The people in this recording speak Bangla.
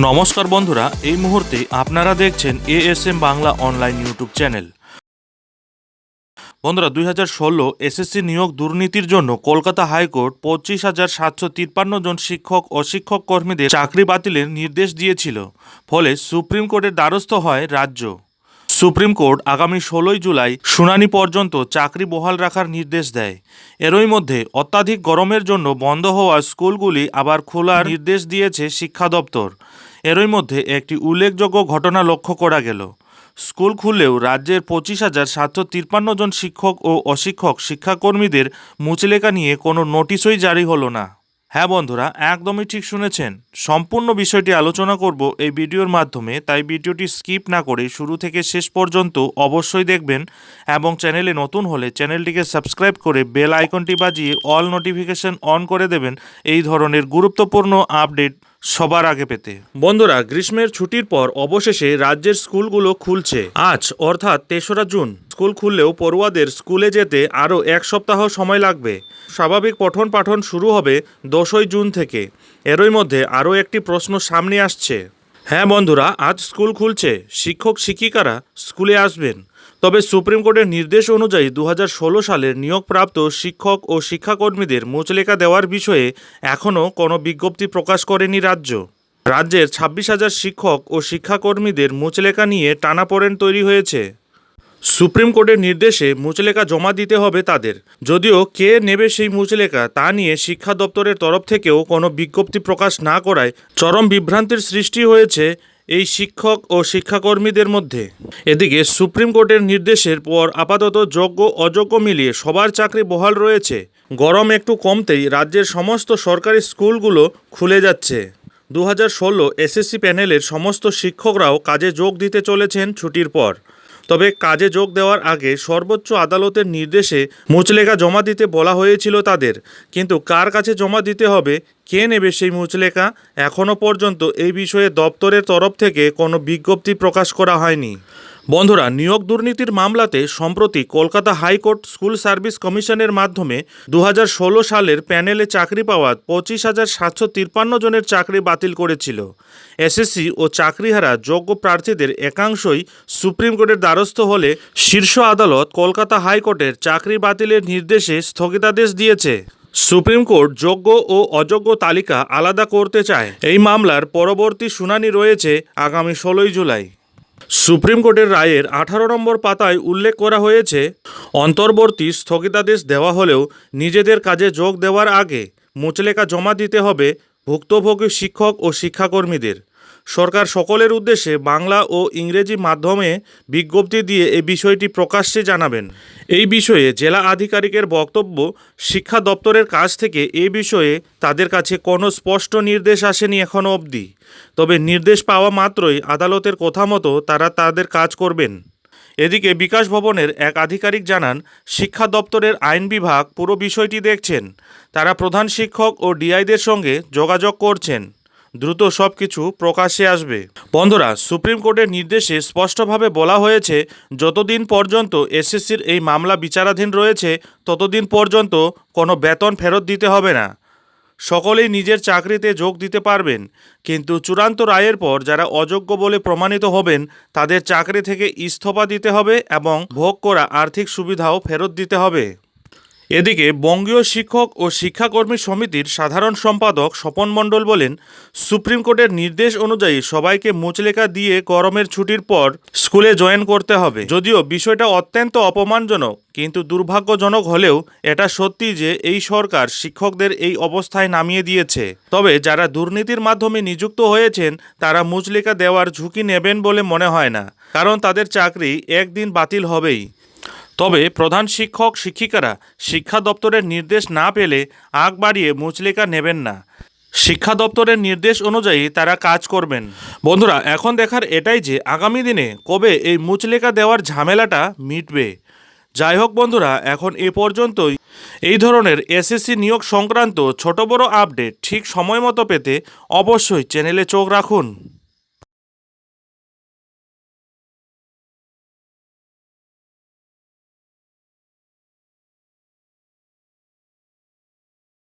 নমস্কার বন্ধুরা, এই মুহূর্তে আপনারা দেখছেন ASM Bangla online YouTube channel বন্ধুরা, দুই হাজার ষোলো এসএসসি নিয়োগ দুর্নীতির জন্য কলকাতা হাইকোর্ট পঁচিশ হাজার সাতশো তিপ্পান্ন জন শিক্ষক ও শিক্ষক কর্মীদের চাকরি বাতিলের নির্দেশ দিয়েছিল। ফলে সুপ্রিম কোর্টের দ্বারস্থ হয় রাজ্য। সুপ্রিম কোর্ট আগামী ষোলোই জুলাই শুনানি পর্যন্ত চাকরি বহাল রাখার নির্দেশ দেয়। এরই মধ্যে অত্যাধিক গরমের জন্য বন্ধ হওয়া স্কুলগুলি আবার খোলার নির্দেশ দিয়েছে শিক্ষা দপ্তর। এরই মধ্যে একটি উল্লেখযোগ্য ঘটনা লক্ষ্য করা গেল। স্কুল খুললেও রাজ্যের পঁচিশ হাজার সাতশো তিপ্পান্ন জন শিক্ষক ও অশিক্ষক শিক্ষাকর্মীদের মুচলেখা নিয়ে কোনো নোটিশই জারি হলো না। হ্যাঁ বন্ধুরা, একদমই ঠিক শুনেছেন। সম্পূর্ণ বিষয়টি আলোচনা করব এই ভিডিওর মাধ্যমে, তাই ভিডিওটি স্কিপ না করে শুরু থেকে শেষ পর্যন্ত অবশ্যই দেখবেন এবং চ্যানেলে নতুন হলে চ্যানেলটিকে সাবস্ক্রাইব করে বেল আইকনটি বাজিয়ে অল নোটিফিকেশন অন করে দেবেন। এই ধরনের গুরুত্বপূর্ণ আপডেট সবার আগে পেতে। বন্ধুরা, গ্রীষ্মের ছুটির পর অবশেষে রাজ্যের স্কুলগুলো খুলছে। আজ, অর্থাৎ তেসরা জুন, স্কুল খুললেও পড়ুয়াদের স্কুলে যেতে আরও এক সপ্তাহ সময় লাগবে। স্বাভাবিক পঠন পাঠন শুরু হবে দশই জুন থেকে। এরই মধ্যে আরও একটি প্রশ্ন সামনে আসছে। হ্যাঁ বন্ধুরা, আজ স্কুল খুলছে। শিক্ষক শিক্ষিকারা স্কুলে আসবেন। তবে সুপ্রিম কোর্টের নির্দেশ অনুযায়ী দু হাজার ষোলো সালের নিয়োগপ্রাপ্ত শিক্ষক ও শিক্ষাকর্মীদের মুচলেখা দেওয়ার বিষয়ে এখনও কোনো বিজ্ঞপ্তি প্রকাশ করেনি রাজ্য। রাজ্যের ছাব্বিশ হাজার শিক্ষক ও শিক্ষাকর্মীদের মুচলেখা নিয়ে টানাপোড়েন তৈরি হয়েছে। সুপ্রিম কোর্টের নির্দেশে মুচলেখা জমা দিতে হবে তাদের। যদিও কে নেবে সেই মুচলেখা তা নিয়ে শিক্ষা দপ্তরের তরফ থেকেও কোনো বিজ্ঞপ্তি প্রকাশ না করায় চরম বিভ্রান্তির সৃষ্টি হয়েছে এই শিক্ষক ও শিক্ষাকর্মীদের মধ্যে। এদিকে সুপ্রিম কোর্টের নির্দেশের পর আপাতত যোগ্য অযোগ্য মিলিয়ে সবার চাকরি বহাল রয়েছে। গরম একটু কমতেই রাজ্যের সমস্ত সরকারি স্কুলগুলো খুলে যাচ্ছে। দু হাজার ষোলো এসএসসি প্যানেলের সমস্ত শিক্ষকরাও কাজে যোগ দিতে চলেছেন ছুটির পর। তবে কাজে যোগ দেওয়ার আগে সর্বোচ্চ আদালতের নির্দেশে মুচলেখা জমা দিতে বলা হয়েছিল তাদের। কিন্তু কার কাছে জমা দিতে হবে, কে নেবে সেই মুচলেখা এখনও পর্যন্ত এই বিষয়ে দপ্তরের তরফ থেকে কোনো বিজ্ঞপ্তি প্রকাশ করা হয়নি। বন্ধুরা, নিয়োগ দুর্নীতির মামলাতে সম্প্রতি কলকাতা হাইকোর্ট স্কুল সার্ভিস কমিশনের মাধ্যমে দু হাজার ষোলো সালের প্যানেলে চাকরি পাওয়া পঁচিশ হাজার সাতশো তিপ্পান্ন জনের চাকরি বাতিল করেছিল। এসএসসি ও চাকরিহারা যোগ্য প্রার্থীদের একাংশই সুপ্রিম কোর্টের দ্বারস্থ হলে শীর্ষ আদালত কলকাতা হাইকোর্টের চাকরি বাতিলের নির্দেশে স্থগিতাদেশ দিয়েছে। সুপ্রিম কোর্ট যোগ্য ও অযোগ্য তালিকা আলাদা করতে চায়। এই মামলার পরবর্তী শুনানি রয়েছে আগামী ষোলোই জুলাই। সুপ্রিম কোর্টের রায়ের আঠারো নম্বর পাতায় উল্লেখ করা হয়েছে, অন্তর্বর্তী স্থগিতাদেশ দেওয়া হলেও নিজেদের কাজে যোগ দেওয়ার আগে মুচলেকা জমা দিতে হবে ভুক্তভোগী শিক্ষক ও শিক্ষাকর্মীদের। সরকার সকলের উদ্দেশ্যে বাংলা ও ইংরেজি মাধ্যমে বিজ্ঞপ্তি দিয়ে এই বিষয়টি প্রকাশ্যে জানাবেন। এই বিষয়ে জেলা আধিকারিকের বক্তব্য শিক্ষা দপ্তরের কাছ থেকে এ বিষয়ে তাদের কাছে কোনো স্পষ্ট নির্দেশ আসেনি এখনও অবধি। তবে নির্দেশ পাওয়া মাত্রই আদালতের কথা মতো তারা তাদের কাজ করবেন। এদিকে বিকাশ ভবনের এক আধিকারিক জানান, শিক্ষা দপ্তরের আইন বিভাগ পুরো বিষয়টি দেখছেন। তারা প্রধান শিক্ষক ও ডিআইদের সঙ্গে যোগাযোগ করছেন। দ্রুত সব কিছু প্রকাশ্যে আসবে। বন্ধুরা, সুপ্রিম কোর্টের নির্দেশে স্পষ্টভাবে বলা হয়েছে, যতদিন পর্যন্ত এসএসসির এই মামলা বিচারাধীন রয়েছে, ততদিন পর্যন্ত কোনো বেতন ফেরত দিতে হবে না। সকলেই নিজের চাকরিতে যোগ দিতে পারবেন, কিন্তু চূড়ান্ত রায়ের পর যারা অযোগ্য বলে প্রমাণিত হবেন, তাদের চাকরি থেকে ইস্তফা দিতে হবে এবং ভোগ করা আর্থিক সুবিধাও ফেরত দিতে হবে। এদিকে বঙ্গীয় শিক্ষক ও শিক্ষাকর্মী সমিতির সাধারণ সম্পাদক স্বপন মণ্ডল বলেন, সুপ্রিম কোর্টের নির্দেশ অনুযায়ী সবাইকে মুচলেখা দিয়ে গরমের ছুটির পর স্কুলে জয়েন করতে হবে। যদিও বিষয়টা অত্যন্ত অপমানজনক, কিন্তু দুর্ভাগ্যজনক হলেও এটা সত্যি যে এই সরকার শিক্ষকদের এই অবস্থায় নামিয়ে দিয়েছে। তবে যারা দুর্নীতির মাধ্যমে নিযুক্ত হয়েছেন, তারা মুচলেখা দেওয়ার ঝুঁকি নেবেন বলে মনে হয় না, কারণ তাদের চাকরি একদিন বাতিল হবেই। তবে প্রধান শিক্ষক, শিক্ষিকারা শিক্ষা দপ্তরের নির্দেশ না পেলে আগ বাড়িয়ে মুচলেকা নেবেন না। শিক্ষা দপ্তরের নির্দেশ অনুযায়ী তারা কাজ করবেন। বন্ধুরা, এখন দেখার এটাই যে আগামী দিনে কবে এই মুচলেকা দেওয়ার ঝামেলাটা মিটবে। যাই হোক বন্ধুরা, এখন এ পর্যন্তই। এই ধরনের এসএসসি নিয়োগ সংক্রান্ত ছোট বড় আপডেট ঠিক সময় মতো পেতে অবশ্যই চ্যানেলে চোখ রাখুন।